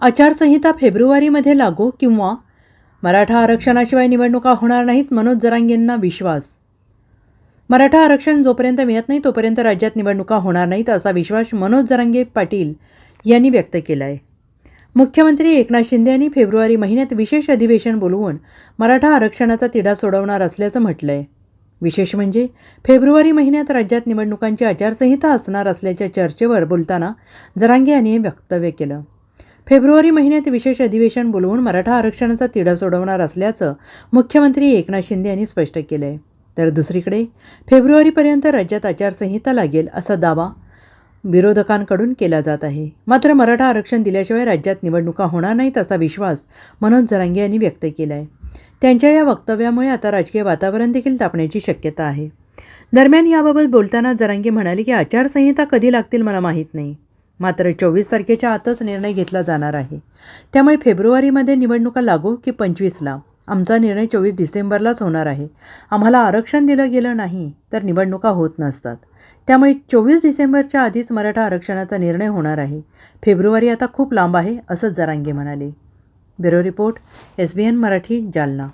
आचारसंहिता फेब्रुवारीमध्ये लागू किंवा मराठा आरक्षणाशिवाय निवडणुका होणार नाहीत मनोज जरांगेंना विश्वास. मराठा आरक्षण जोपर्यंत मिळत नाही तोपर्यंत राज्यात निवडणुका होणार नाहीत असा विश्वास मनोज जरांगे पाटील यांनी व्यक्त केला आहे मुख्यमंत्री एकनाथ शिंदे यांनी फेब्रुवारी महिन्यात विशेष अधिवेशन बोलवून मराठा आरक्षणाचा तिढा सोडवणार असल्याचं म्हटलं आहे विशेष म्हणजे फेब्रुवारी महिन्यात राज्यात निवडणुकांची आचारसंहिता असणार असल्याच्या चर्चेवर बोलताना जरांगे यांनी हे वक्तव्य केलं. फेब्रुवारी महिन्यात विशेष अधिवेशन बोलवून मराठा आरक्षणाचा तिढा सोडवणार असल्याचं मुख्यमंत्री एकनाथ शिंदे यांनी स्पष्ट केलं आहे तर दुसरीकडे फेब्रुवारीपर्यंत राज्यात आचारसंहिता लागेल असा दावा विरोधकांकडून केला जात आहे. मात्र मराठा आरक्षण दिल्याशिवाय राज्यात निवडणुका होणार नाहीत असा विश्वास मनोज जरांगे यांनी व्यक्त केला आहे त्यांच्या या वक्तव्यामुळे आता राजकीय वातावरण देखील तापण्याची शक्यता आहे. दरम्यान याबाबत बोलताना जरांगे म्हणाले की आचारसंहिता कधी लागतील मला माहीत नाही. मात्र चोवीस तारखेच्या आतच निर्णय घेतला जाणार आहे. त्यामुळे फेब्रुवारीमध्ये निवडणुका लागू की पंचवीसला? आमचा निर्णय चोवीस डिसेंबरलाच होणार आहे. आम्हाला आरक्षण दिलं गेलं नाही तर निवडणुका होत नसतात. त्यामुळे चोवीस डिसेंबरच्या आधीच मराठा आरक्षणाचा निर्णय होणार आहे. फेब्रुवारी आता खूप लांब आहे असंच जरांगे म्हणाले. Bureau report S B N Marathi Jalna.